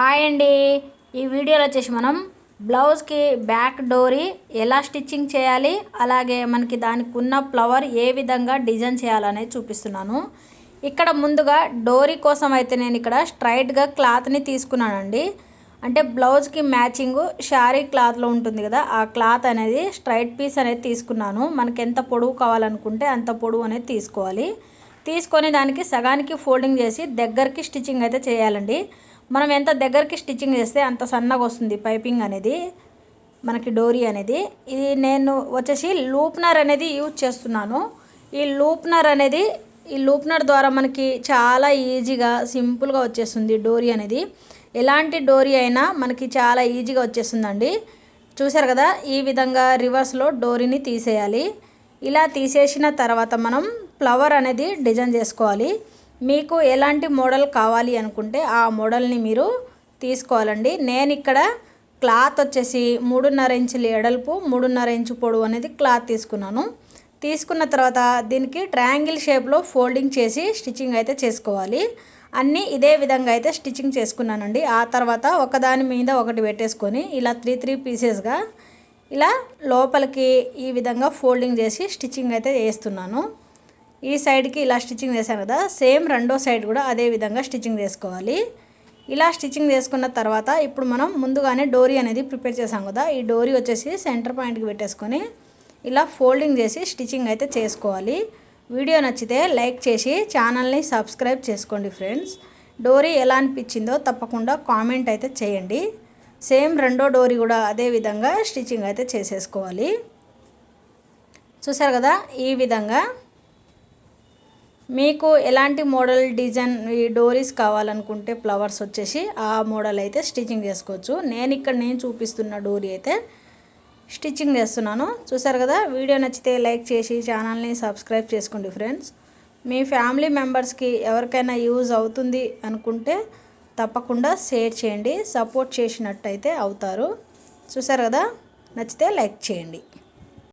Hi అండి. ఈ వీడియోలో వచ్చేసి మనం బ్లౌజ్కి బ్యాక్ డోరీ ఎలా స్టిచ్చింగ్ చేయాలి అలాగే మనకి దానికి ఉన్న ఫ్లవర్ ఏ విధంగా డిజైన్ చేయాలనేది చూపిస్తున్నాను. ఇక్కడ ముందుగా డోరీ కోసం అయితే నేను ఇక్కడ స్ట్రైట్గా క్లాత్ని తీసుకున్నానండి. అంటే బ్లౌజ్కి మ్యాచింగ్ షారీ క్లాత్లో ఉంటుంది కదా ఆ క్లాత్ అనేది స్ట్రైట్ పీస్ అనేది తీసుకున్నాను. మనకి ఎంత పొడవు కావాలనుకుంటే అంత పొడవు అనేది తీసుకోవాలి. తీసుకొని దానికి సగానికి ఫోల్డింగ్ చేసి దగ్గరికి స్టిచ్చింగ్ అయితే చేయాలండి. మనం ఎంత దగ్గరికి స్టిచ్చింగ్ చేస్తే అంత సన్నగా వస్తుంది పైపింగ్ అనేది మనకి డోరీ అనేది. ఇది నేను వచ్చేసి లూప్నర్ అనేది యూజ్ చేస్తున్నాను. ఈ లూప్నర్ అనేది ఈ లూప్నర్ ద్వారా మనకి చాలా ఈజీగా సింపుల్గా వచ్చేస్తుంది డోరీ అనేది. ఎలాంటి డోరీ అయినా మనకి చాలా ఈజీగా వచ్చేస్తుందండి. చూసారు కదా ఈ విధంగా రివర్స్లో డోరీని తీసేయాలి. ఇలా తీసేసిన తర్వాత మనం ఫ్లవర్ అనేది డిజైన్ చేసుకోవాలి. మీకు ఎలాంటి మోడల్ కావాలి అనుకుంటే ఆ మోడల్ని మీరు తీసుకోవాలండి. నేను ఇక్కడ క్లాత్ వచ్చేసి మూడున్నర ఇంచుల ఎడల్పు మూడున్నర ఇంచు పొడవు అనేది క్లాత్ తీసుకున్నాను. తీసుకున్న తర్వాత దీనికి ట్రయాంగిల్ షేప్లో ఫోల్డింగ్ చేసి స్టిచ్చింగ్ అయితే చేసుకోవాలి. అన్నీ ఇదే విధంగా అయితే స్టిచ్చింగ్ చేసుకున్నానండి. ఆ తర్వాత ఒకదాని మీద ఒకటి పెట్టేసుకొని ఇలా త్రీ త్రీ పీసెస్గా ఇలా లోపలికి ఈ విధంగా ఫోల్డింగ్ చేసి స్టిచ్చింగ్ అయితే వేస్తున్నాను ఈ సైడ్కి ఇలా స్టిచ్చింగ్ చేశాను కదా సేమ్ రెండో సైడ్ కూడా అదే విధంగా స్టిచ్చింగ్ చేసుకోవాలి. ఇలా స్టిచ్చింగ్ చేసుకున్న తర్వాత ఇప్పుడు మనం ముందుగానే డోరీ అనేది ప్రిపేర్ చేసాం కదా ఈ డోరీ వచ్చేసి సెంటర్ పాయింట్కి పెట్టేసుకొని ఇలా ఫోల్డింగ్ చేసి స్టిచ్చింగ్ అయితే చేసుకోవాలి. వీడియో నచ్చితే లైక్ చేసి ఛానల్ని సబ్స్క్రైబ్ చేసుకోండి ఫ్రెండ్స్. డోరీ ఎలా అనిపించిందో తప్పకుండా కామెంట్ అయితే చేయండి. సేమ్ రెండో డోరీ కూడా అదే విధంగా స్టిచ్చింగ్ అయితే చేసేసుకోవాలి. చూసారు కదా ఈ విధంగా మీకు ఎలాంటి మోడల్ డిజైన్ ఈ డోరీస్ కావాలనుకుంటే ఫ్లవర్స్ వచ్చేసి ఆ మోడల్ అయితే స్టిచ్చింగ్ చేసుకోవచ్చు. నేను ఇక్కడ నేను చూపిస్తున్న డోరీ అయితే స్టిచ్చింగ్ చేస్తున్నాను. చూసారు కదా? వీడియో నచ్చితే లైక్ చేసి ఛానల్ని సబ్స్క్రైబ్ చేసుకోండి ఫ్రెండ్స్. మీ ఫ్యామిలీ మెంబర్స్కి ఎవరికైనా యూజ్ అవుతుంది అనుకుంటే తప్పకుండా షేర్ చేయండి. సపోర్ట్ చేసినట్టయితే అవుతారు. చూసారు కదా? నచ్చితే లైక్ చేయండి.